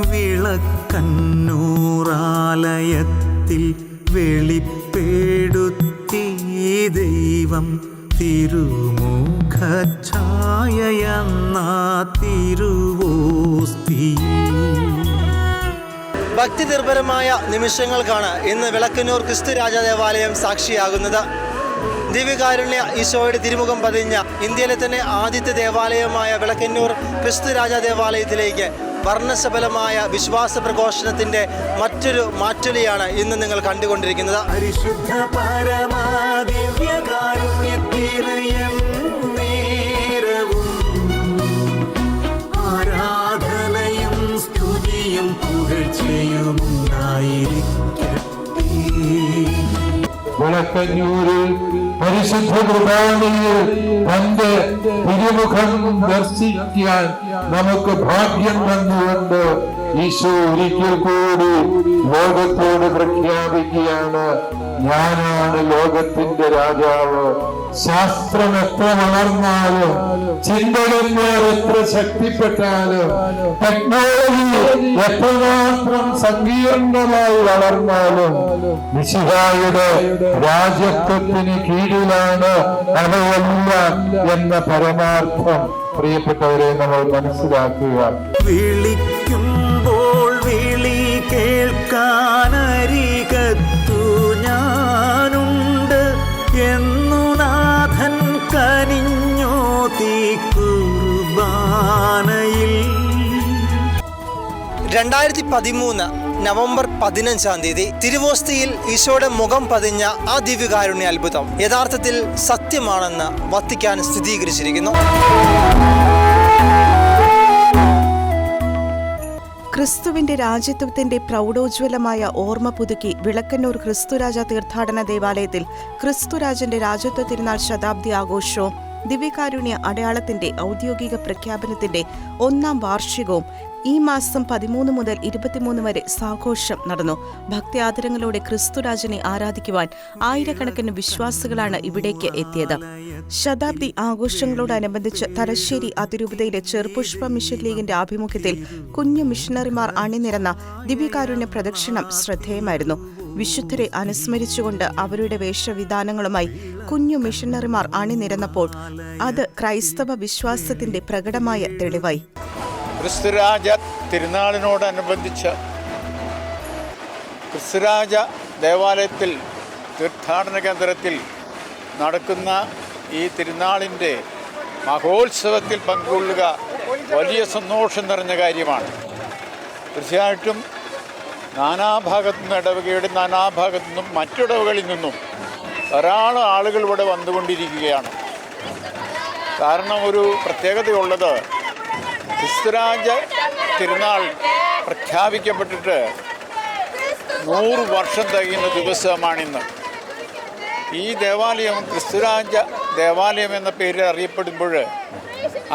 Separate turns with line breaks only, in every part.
വിളക്കന്നൂറാലയത്തിൽ വെളിപ്പെടുത്തി ദൈവം തിരുമുഖഛായയെന്ന തിരുവോസ്തി.
ഭക്തി നിർഭരമായ നിമിഷങ്ങൾക്കാണ് ഇന്ന് വിളക്കന്നൂർ ക്രിസ്തു രാജ ദേവാലയം സാക്ഷിയാകുന്നത്. ദിവ്യകാരുണ്യ ഈശോയുടെ തിരുമുഖം പതിഞ്ഞ ഇന്ത്യയിലെ തന്നെ ആദ്യത്തെ ദേവാലയമായ വിളക്കന്നൂർ ക്രിസ്തു രാജ ദേവാലയത്തിലേക്ക് വർണശബലമായ വിശ്വാസ പ്രഘോഷണത്തിന്റെ മറ്റൊരു മാറ്റൊലിയാണ് ഇന്ന് നിങ്ങൾ കണ്ടുകൊണ്ടിരിക്കുന്നത്.
പരിശുദ്ധ പരമാദിവ്യകാരുണ്യത്തിരയം നേരവും ആരാധനയും സ്തുതിയും പുകഴ്ചയും ഉണ്ടായിരിക്കട്ടെ
വിളക്കഞ്ഞൂരിൽ പരിശുദ്ധ കുർബാനയിൽ തന്റെ തിരുമുഖം ദർശിക്കാൻ നമുക്ക് ഭാഗ്യം തന്നുകൊണ്ട് ഈശോ ഒരിക്കൽ കൂടി ലോകത്തോട് പ്രഖ്യാപിക്കുകയാണ്. ഞാനാണ് ലോകത്തിന്റെ രാജാവ്. ശാസ്ത്രം എത്ര വളർന്നാലും ചിന്തകന്മാർ എത്ര ശക്തിപ്പെട്ടാലും ടെക്നോളജി എത്രമാത്രം സങ്കീർണമായി വളർന്നാലും മിശിഹായുടെ രാജ്യത്വത്തിന് കീഴിലാണ് അവയല്ല എന്ന പരമാർത്ഥം പ്രിയപ്പെട്ടവരെ നമ്മൾ മനസ്സിലാക്കുക.
വിളിക്കുമ്പോൾ വിളി കേൾക്കാനരികത്തു ഞാനുണ്ട് എന്ന് കനിഞ്ഞോ തീ കുർബാനയിൽ
രണ്ടായിരത്തി പതിമൂന്ന് നവംബർ പതിനഞ്ചാം തീയതി തിരുവോസ്തിയിൽ ഈശോയുടെ മുഖം പതിഞ്ഞ ആ ദിവ്യകാരുണ്യ അത്ഭുതം യഥാർത്ഥത്തിൽ സത്യമാണെന്ന് വത്തിക്കാൻ സ്ഥിരീകരിച്ചിരിക്കുന്നു.
ക്രിസ്തുവിന്റെ രാജ്യത്വത്തിന്റെ പ്രൗഢോജ്വലമായ ഓർമ്മ പുതുക്കി വിളക്കന്നൂർ ക്രിസ്തുരാജ തീർത്ഥാടന ദേവാലയത്തിൽ ക്രിസ്തുരാജന്റെ രാജ്യത്വ തിരുനാൾ ശതാബ്ദി ആഘോഷവും ദിവ്യകാരുണ്യ അടയാളത്തിന്റെ ഔദ്യോഗിക പ്രഖ്യാപനത്തിന്റെ ഒന്നാം വാർഷികവും ഈ മാസം പതിമൂന്ന് മുതൽ ഇരുപത്തിമൂന്ന് വരെ സാഘോഷം നടന്നു. ഭക്തി ആദരങ്ങളോടെ ക്രിസ്തുരാജനെ ആരാധിക്കുവാൻ ആയിരക്കണക്കിന് വിശ്വാസികളാണ് ഇവിടേക്ക് എത്തിയത്. ശതാബ്ദി ആഘോഷങ്ങളോടനുബന്ധിച്ച് തലശ്ശേരി അതിരൂപതയിലെ ചെറുപുഷ്പ മിഷൻ ലീഗിന്റെ ആഭിമുഖ്യത്തിൽ കുഞ്ഞു മിഷണറിമാർ അണിനിരന്ന ദിവ്യകാരുണ്യ പ്രദക്ഷിണം ശ്രദ്ധേയമായിരുന്നു. വിശുദ്ധരെ അനുസ്മരിച്ചുകൊണ്ട് അവരുടെ വേഷവിധാനങ്ങളുമായി കുഞ്ഞു മിഷണറിമാർ അണിനിരന്നപ്പോൾ അത് ക്രൈസ്തവ വിശ്വാസത്തിന്റെ പ്രകടമായ തെളിവായി.
ക്രിസ്തുരാജ തിരുനാളിനോടനുബന്ധിച്ച് ക്രിസ്തുരാജ ദേവാലയത്തിൽ തീർത്ഥാടന കേന്ദ്രത്തിൽ നടക്കുന്ന ഈ തിരുനാളിന്റെ മഹോത്സവത്തിൽ പങ്കുകൊള്ളുക വലിയ സന്തോഷം നിറഞ്ഞ കാര്യമാണ്. തീർച്ചയായിട്ടും നാനാഭാഗത്തു നിന്നും ഇടവകയുടെ നാനാഭാഗത്തു നിന്നും മറ്റിടവകളിൽ നിന്നും ധാരാളം ആളുകൾ ഇവിടെ വന്നുകൊണ്ടിരിക്കുകയാണ്. കാരണം ഒരു പ്രത്യേകതയുള്ളത് ക്രിസ്തുരാജ തിരുനാൾ പ്രഖ്യാപിക്കപ്പെട്ടിട്ട് നൂറ് വർഷം തികയുന്ന ദിവസമാണിന്ന് ഈ ദേവാലയം ക്രിസ്തുരാജ ദേവാലയം എന്ന പേരിൽ അറിയപ്പെടുമ്പോൾ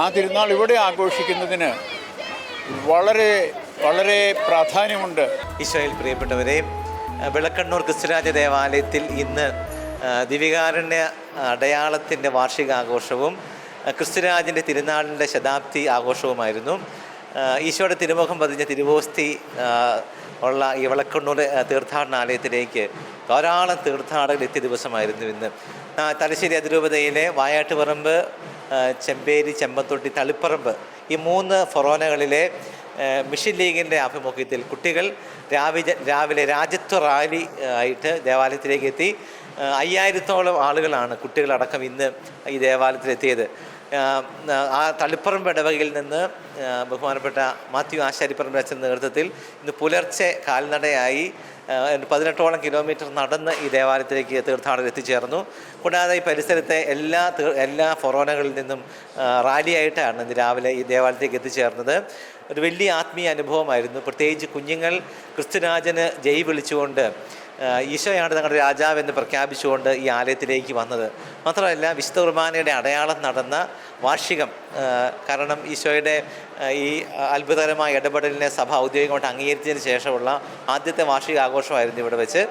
ആ തിരുനാൾ ഇവിടെ ആഘോഷിക്കുന്നതിന് വളരെ വളരെ പ്രാധാന്യമുണ്ട്.
ഈശോയിൽ പ്രിയപ്പെട്ടവരെ വിളക്കണ്ണൂർ ക്രിസ്തുരാജ ദേവാലയത്തിൽ ഇന്ന് ദിവികാരണ്യ അടയാളത്തിന്റെ വാർഷികാഘോഷവും ക്രിസ്തുരാജിന്റെ തിരുനാളിന്റെ ശതാബ്ദി ആഘോഷവുമായിരുന്നു. ഈശോയുടെ തിരുമുഖം പതിഞ്ഞ തിരുവോസ്തി ഉള്ള ഈ വിളക്കണ്ണൂർ തീർത്ഥാടനാലയത്തിലേക്ക് ധാരാളം തീർത്ഥാടകർ എത്തിയ ദിവസമായിരുന്നു ഇന്ന്. തലശ്ശേരി അതിരൂപതയിലെ വായാട്ടുപറമ്പ് ചെമ്പേരി ചെമ്പത്തൊട്ടി തളിപ്പറമ്പ് ഈ മൂന്ന് ഫൊറോനകളിലെ മിഷൻ ലീഗിന്റെ ആഭിമുഖ്യത്തിൽ കുട്ടികൾ രാവിലെ രാവിലെ രാജ്യത്വ റാലി ആയിട്ട് ദേവാലയത്തിലേക്ക് എത്തി. അയ്യായിരത്തോളം ആളുകളാണ് കുട്ടികളടക്കം ഇന്ന് ഈ ദേവാലയത്തിലെത്തിയത്. ആ തളിപ്പറം ഇടവകയിൽ നിന്ന് ബഹുമാനപ്പെട്ട മാത്യു ആശാരിപ്പറമ്പ് അച്ഛൻ നേതൃത്വത്തിൽ ഇന്ന് പുലർച്ചെ കാൽനടയായി പതിനെട്ടോളം കിലോമീറ്റർ നടന്ന് ഈ ദേവാലയത്തിലേക്ക് തീർത്ഥാടകർ എത്തിച്ചേർന്നു. കൂടാതെ ഈ പരിസരത്തെ എല്ലാ എല്ലാ ഫൊറോനകളിൽ നിന്നും റാലിയായിട്ടാണ് ഇന്ന് രാവിലെ ഈ ദേവാലയത്തിലേക്ക് എത്തിച്ചേർന്നത്. ഒരു വലിയ ആത്മീയ അനുഭവമായിരുന്നു. പ്രത്യേകിച്ച് കുഞ്ഞുങ്ങൾ ക്രിസ്തുരാജന് ജയ് വിളിച്ചുകൊണ്ട് ഈശോയാണ് തങ്ങളുടെ രാജാവെന്ന് പ്രഖ്യാപിച്ചുകൊണ്ട് ഈ ആലയത്തിലേക്ക് വന്നത്. മാത്രമല്ല വിശുദ്ധ കുർബാനയുടെ അടയാളം നടന്ന വാർഷികം കാരണം ഈശോയുടെ ഈ അത്ഭുതകരമായ ഇടപെടലിനെ സഭ ഔദ്യോഗികമായിട്ട് അംഗീകരിച്ചതിന് ശേഷമുള്ള ആദ്യത്തെ വാർഷിക ആഘോഷമായിരുന്നു ഇവിടെ വെച്ച്.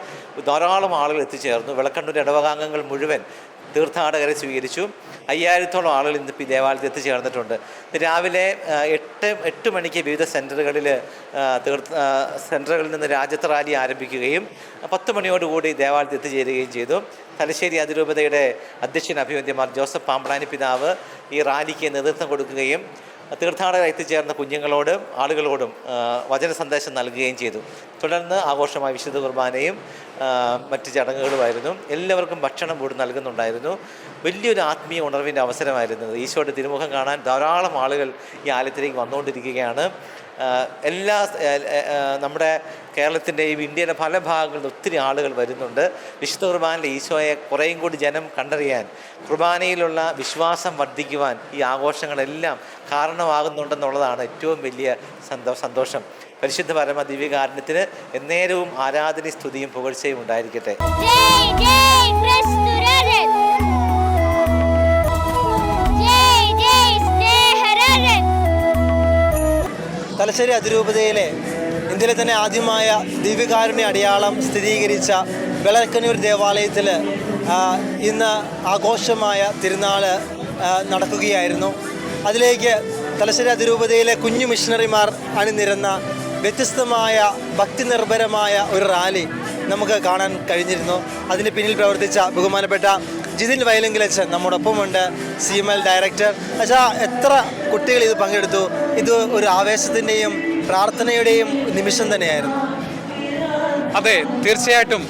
ധാരാളം ആളുകൾ എത്തിച്ചേർന്നു. വിളക്കണ്ണൂർ ഇടവകാംഗങ്ങൾ മുഴുവൻ തീർത്ഥാടകരെ സ്വീകരിച്ചു. അയ്യായിരത്തോളം ആളുകൾ ഇന്ന് ഇപ്പോൾ ഈ ദേവാലയത്തിൽ എത്തിച്ചേർന്നിട്ടുണ്ട് രാവിലെ എട്ട് എട്ട് മണിക്ക് വിവിധ സെന്ററുകളിൽ തീർത്ത് സെന്ററുകളിൽ നിന്ന് രാജ്യത്ത് റാലി ആരംഭിക്കുകയും പത്ത് മണിയോടുകൂടി ദേവാലയത്തിൽ എത്തിച്ചേരുകയും ചെയ്തു. തലശ്ശേരി അതിരൂപതയുടെ അധ്യക്ഷൻ അഭിവന്ദ്യമാർ ജോസഫ് പാമ്പളാനി പിതാവ് ഈ റാലിക്ക് നേതൃത്വം കൊടുക്കുകയും തീർത്ഥാടകർ എത്തിച്ചേർന്ന കുഞ്ഞുങ്ങളോടും ആളുകളോടും വചന സന്ദേശം നൽകുകയും ചെയ്തു. തുടർന്ന് ആഘോഷമായ വിശുദ്ധ കുർബാനയും മറ്റ് ചടങ്ങുകളുമായിരുന്നു. എല്ലാവർക്കും ഭക്ഷണം കൂടി നൽകുന്നുണ്ടായിരുന്നു. വലിയൊരു ആത്മീയ ഉണർവിന്റെ അവസരമായിരുന്നു ഈശോയുടെ തിരുമുഖം കാണാൻ ധാരാളം ആളുകൾ ഈ ആലയത്തിലേക്ക് വന്നുകൊണ്ടിരിക്കുകയാണ്. എല്ലാ നമ്മുടെ കേരളത്തിന്റെയും ഇന്ത്യയുടെ പല ഭാഗങ്ങളിൽ ഒത്തിരി ആളുകൾ വരുന്നുണ്ട്. വിശുദ്ധ കുർബാനയിലെ ഈശോയെ കുറേയും കൂടി ജനം കണ്ടറിയാൻ കുർബാനയിലുള്ള വിശ്വാസം വർദ്ധിക്കുവാൻ ഈ ആഘോഷങ്ങളെല്ലാം കാരണമാകുന്നുണ്ടെന്നുള്ളതാണ് ഏറ്റവും വലിയ സന്തോ സന്തോഷം. പരിശുദ്ധ പരമ ദിവ്യകാരണത്തിന് എന്നേരവും ആരാധന സ്തുതിയും പുകഴ്ചയും ഉണ്ടായിരിക്കട്ടെ.
തലശ്ശേരി അതിരൂപതയിലെ ഇന്ത്യയിലെ തന്നെ ആദ്യമായ ദിവ്യകാരുണ്യ അടയാളം സ്ഥിരീകരിച്ച വിളക്കന്നൂർ ദേവാലയത്തിൽ ഇന്ന് ആഘോഷമായ തിരുനാൾ നടക്കുകയായിരുന്നു. അതിലേക്ക് തലശ്ശേരി അതിരൂപതയിലെ കുഞ്ഞു മിഷണറിമാർ അണിനിരന്ന വ്യത്യസ്തമായ ഭക്തി നിർഭരമായ ഒരു റാലി നമുക്ക് കാണാൻ കഴിഞ്ഞിരുന്നു. അതിന് പിന്നിൽ പ്രവർത്തിച്ച ബഹുമാനപ്പെട്ട ജിതിൻ വയലെങ്കിലച്ചൻ നമ്മോടൊപ്പമുണ്ട്. C M L director. അച്ഛാ എത്ര കുട്ടികൾ ഇത് പങ്കെടുത്തു? ഇത് ഒരു ആവേശത്തിന്റെയും പ്രാർത്ഥനയുടെയും നിമിഷം തന്നെയായിരുന്നു.
അതെ തീർച്ചയായിട്ടും.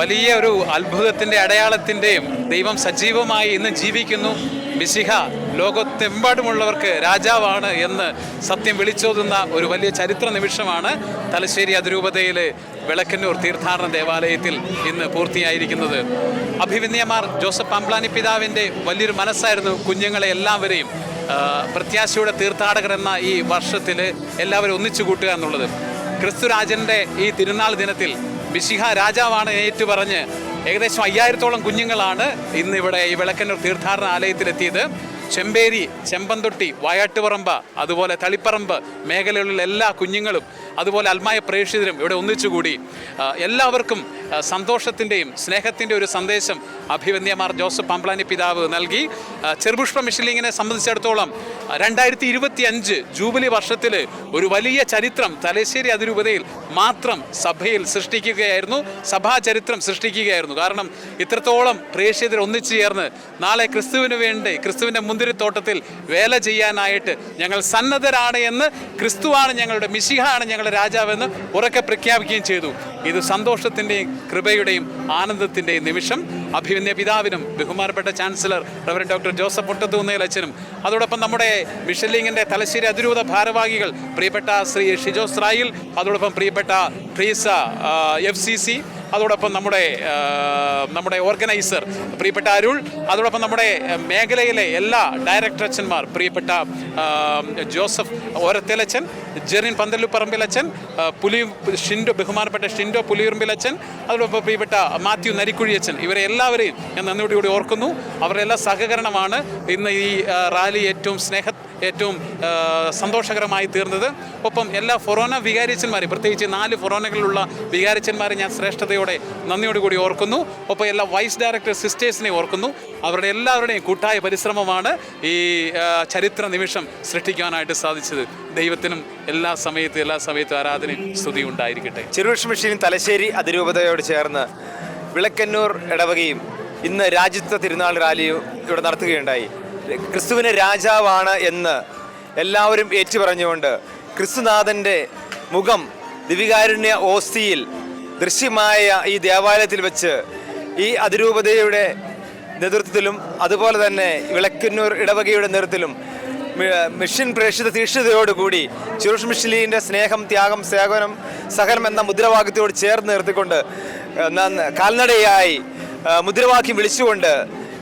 വലിയ ഒരു അത്ഭുതത്തിന്റെ അടയാളത്തിന്റെയും ദൈവം സജീവമായി ഇന്ന് ജീവിക്കുന്നു. മിശിഹ ലോകത്തെമ്പാടുമുള്ളവർക്ക് രാജാവാണ് എന്ന് സത്യം വിളിച്ചോതുന്ന ഒരു വലിയ ചരിത്ര നിമിഷമാണ് തലശ്ശേരി അതിരൂപതയിലെ വിളക്കന്നൂർ തീർത്ഥാടന ദേവാലയത്തിൽ ഇന്ന് പൂർത്തിയായിരിക്കുന്നത്. അഭിവിന്യമാർ ജോസഫ് പമ്പ്ലാനി പിതാവിന്റെ വലിയൊരു മനസ്സായിരുന്നു കുഞ്ഞുങ്ങളെ എല്ലാവരെയും പ്രത്യാശയുടെ തീർത്ഥാടകർ എന്ന ഈ വർഷത്തിൽ എല്ലാവരും ഒന്നിച്ചു കൂട്ടുക എന്നുള്ളത്. ക്രിസ്തുരാജന്റെ ഈ തിരുനാൾ ദിനത്തിൽ മിശിഹ രാജാവാണ് ഏറ്റു പറഞ്ഞ് ഏകദേശം അയ്യായിരത്തോളം കുഞ്ഞുങ്ങളാണ് ഇന്ന് ഇവിടെ ഈ വിളക്കന്നൂർ തീർത്ഥാടന ആലയത്തിലെത്തിയത്. ചെമ്പേരി ചെമ്പന്തൊട്ടി വയാട്ടുപറമ്പ അതുപോലെ തളിപ്പറമ്പ് മേഖലകളിലുള്ള എല്ലാ കുഞ്ഞുങ്ങളും അതുപോലെ അൽമായ പ്രേക്ഷിതരും ഇവിടെ ഒന്നിച്ചുകൂടി എല്ലാവർക്കും സന്തോഷത്തിന്റെയും സ്നേഹത്തിന്റെ ഒരു സന്ദേശം അഭിവന്യമാർ ജോസഫ് പമ്പ്ലാനി പിതാവ് നൽകി. ചെറുപുഷ്പ മിഷലിങ്ങിനെ സംബന്ധിച്ചിടത്തോളം രണ്ടായിരത്തി ഇരുപത്തി അഞ്ച് ജൂബിലി വർഷത്തിൽ ഒരു വലിയ ചരിത്രം തലശ്ശേരി അതിരൂപതയിൽ മാത്രം സഭയിൽ സൃഷ്ടിക്കുകയായിരുന്നു സഭാ ചരിത്രം സൃഷ്ടിക്കുകയായിരുന്നു. കാരണം ഇത്രത്തോളം പ്രേക്ഷിതർ ഒന്നിച്ചു ചേർന്ന് നാളെ ക്രിസ്തുവിന് വേണ്ടി ക്രിസ്തുവിന്റെ മുന്തിരിത്തോട്ടത്തിൽ വേല ചെയ്യാനായിട്ട് ഞങ്ങൾ സന്നദ്ധരാണ് എന്ന് ക്രിസ്തുവാണ് ഞങ്ങളുടെ മിശിഹാണ് ഞങ്ങളുടെ രാജാവെന്ന് ഉറക്കെ പ്രഖ്യാപിക്കുകയും ചെയ്തു. ഇത് സന്തോഷത്തിന്റെയും കൃപയുടെയും ആനന്ദത്തിന്റെയും നിമിഷം. അഭിമന്യ പിതാവിനും ബഹുമാനപ്പെട്ട chancellor reverend doctor Joseph Pottathunnel അച്ഛനും അതോടൊപ്പം നമ്മുടെ മിഷലിങ്ങിന്റെ തലശ്ശേരി അതിരൂപത ഭാരവാഹികൾ പ്രിയപ്പെട്ട ശ്രീ ഷിജോ സ്രായിൽ അതോടൊപ്പം പ്രിയപ്പെട്ട ട്രീസ എഫ് സി സി അതോടൊപ്പം നമ്മുടെ നമ്മുടെ ഓർഗനൈസർ പ്രിയപ്പെട്ട അരുൾ അതോടൊപ്പം നമ്മുടെ മേഖലയിലെ എല്ലാ ഡയറക്ടർ അച്ഛന്മാർ പ്രിയപ്പെട്ട ജോസഫ് ഓരത്തേലച്ചൻ ജെറിൻ പന്തലുപ്പറമ്പിലച്ചൻ പറമ്പിലച്ചൻ പുലി ഷിൻഡോ ബഹുമാനപ്പെട്ട ഷിൻഡോ പുലിയുറമ്പിലച്ചൻ അതോടൊപ്പം പ്രിയപ്പെട്ട മാത്യു നരിക്കുഴിയച്ചൻ ഇവരെ എല്ലാവരെയും ഞാൻ നന്ദിയോടുകൂടി ഓർക്കുന്നു. അവരുടെ എല്ലാ സഹകരണമാണ് ഇന്ന് ഈ റാലി ഏറ്റവും സ്നേഹ ഏറ്റവും സന്തോഷകരമായി തീർന്നത്. ഒപ്പം എല്ലാ ഫൊറോന വികാരിച്ചന്മാരെയും പ്രത്യേകിച്ച് നാല് ഫൊറോനകളിലുള്ള വികാരിച്ചന്മാരെ ഞാൻ ശ്രേഷ്ഠതയോടെ നന്ദിയോടുകൂടി ഓർക്കുന്നു. ഒപ്പം എല്ലാ വൈസ് ഡയറക്ടർ സിസ്റ്റേഴ്സിനെ ഓർക്കുന്നു. അവരുടെ എല്ലാവരുടെയും കൂട്ടായ പരിശ്രമമാണ് ഈ ചരിത്ര നിമിഷം സൃഷ്ടിക്കാനായിട്ട് സാധിച്ചത്. ദൈവത്തിനും എല്ലാ സമയത്തും എല്ലാ സമയത്തും ആരാധനയും സ്തുതി ഉണ്ടായിരിക്കട്ടെ.
ചെറുപക്ഷ മെഷീനും തലശ്ശേരി അതിരൂപതയോട് ചേർന്ന് വിളക്കന്നൂർ ഇടവകയും ഇന്ന് രാജ്യത്വ തിരുനാൾ റാലിയും ഇവിടെ നടത്തുകയുണ്ടായി. ക്രിസ്തുവിന് രാജാവാണ് എന്ന് എല്ലാവരും ഏറ്റുപറഞ്ഞുകൊണ്ട് ക്രിസ്തുനാഥന്റെ മുഖം ദിവികാരുണ്യ ഓസ്തിയിൽ ദൃശ്യമായ ഈ ദേവാലയത്തിൽ വെച്ച് ഈ അതിരൂപതയുടെ നേതൃത്വത്തിലും അതുപോലെ തന്നെ വിളക്കുന്നൂർ ഇടവകയുടെ നേതൃത്വത്തിലും മിഷൻ പ്രേക്ഷിത തീക്ഷ്ണതയോടുകൂടി ചുരുഷ് മിഷലീന്റെ സ്നേഹം ത്യാഗം സേവനം സഹനം എന്ന മുദ്രാവാക്യത്തോട് ചേർന്ന് നിർത്തിക്കൊണ്ട് കാൽനടയായി മുദ്രാവാക്യം വിളിച്ചുകൊണ്ട്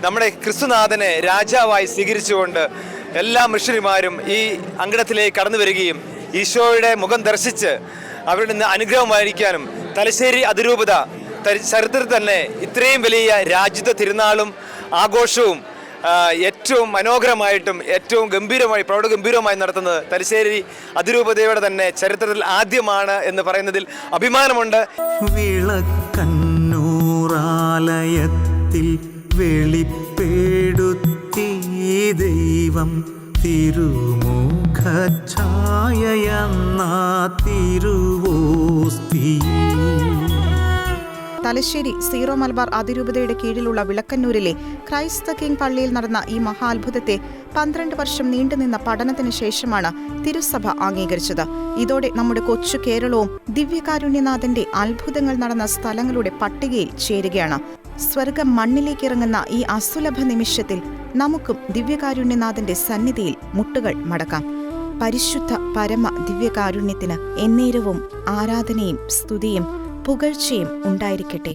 നമ്മുടെ ക്രിസ്തുനാഥനെ രാജാവായി സ്വീകരിച്ചുകൊണ്ട് എല്ലാ മിഷണറിമാരും ഈ അങ്കണത്തിലേക്ക് കടന്നു വരികയും ഈശോയുടെ മുഖം ദർശിച്ച് അവരിൽ നിന്ന് അനുഗ്രഹമായിരിക്കാനും തലശ്ശേരി അതിരൂപത ചരിത്രത്തിൽ തന്നെ ഇത്രയും വലിയ രാജ്യത്തെ തിരുനാളും ആഘോഷവും ഏറ്റവും മനോഹരമായിട്ടും ഏറ്റവും ഗംഭീരമായി പ്രൗഢഗംഭീരമായി നടത്തുന്നത് തലശ്ശേരി അതിരൂപതയുടെ തന്നെ ചരിത്രത്തിൽ ആദ്യമാണ് എന്ന് പറയുന്നതിൽ അഭിമാനമുണ്ട്.
വെളിപ്പെടുത്തിയ ദൈവം
തലശ്ശേരി സീറോ മലബാർ അതിരൂപതയുടെ കീഴിലുള്ള വിളക്കന്നൂരിലെ ക്രൈസ്ത കിങ് പള്ളിയിൽ നടന്ന ഈ മഹാത്ഭുതത്തെ പന്ത്രണ്ട് വർഷം നീണ്ടുനിന്ന പഠനത്തിന് ശേഷമാണ് തിരുസഭ അംഗീകരിച്ചത്. ഇതോടെ നമ്മുടെ കൊച്ചു കേരളവും ദിവ്യകാരുണ്യനാഥന്റെ അത്ഭുതങ്ങൾ നടന്ന സ്ഥലങ്ങളുടെ പട്ടികയിൽ ചേരുകയാണ്. സ്വർഗം മണ്ണിലേക്ക് ഇറങ്ങുന്ന ഈ അസുലഭ നിമിഷത്തിൽ നമുക്കും ദിവ്യകാരുണ്യനാഥന്റെ സന്നിധിയിൽ മുട്ടുകൾ മടക്കാം. പരിശുദ്ധ പരമ ദിവ്യകാരുണ്യത്തിന് എന്നേരവും ആരാധനയും സ്തുതിയും പുകഴ്ചയും ഉണ്ടായിരിക്കട്ടെ.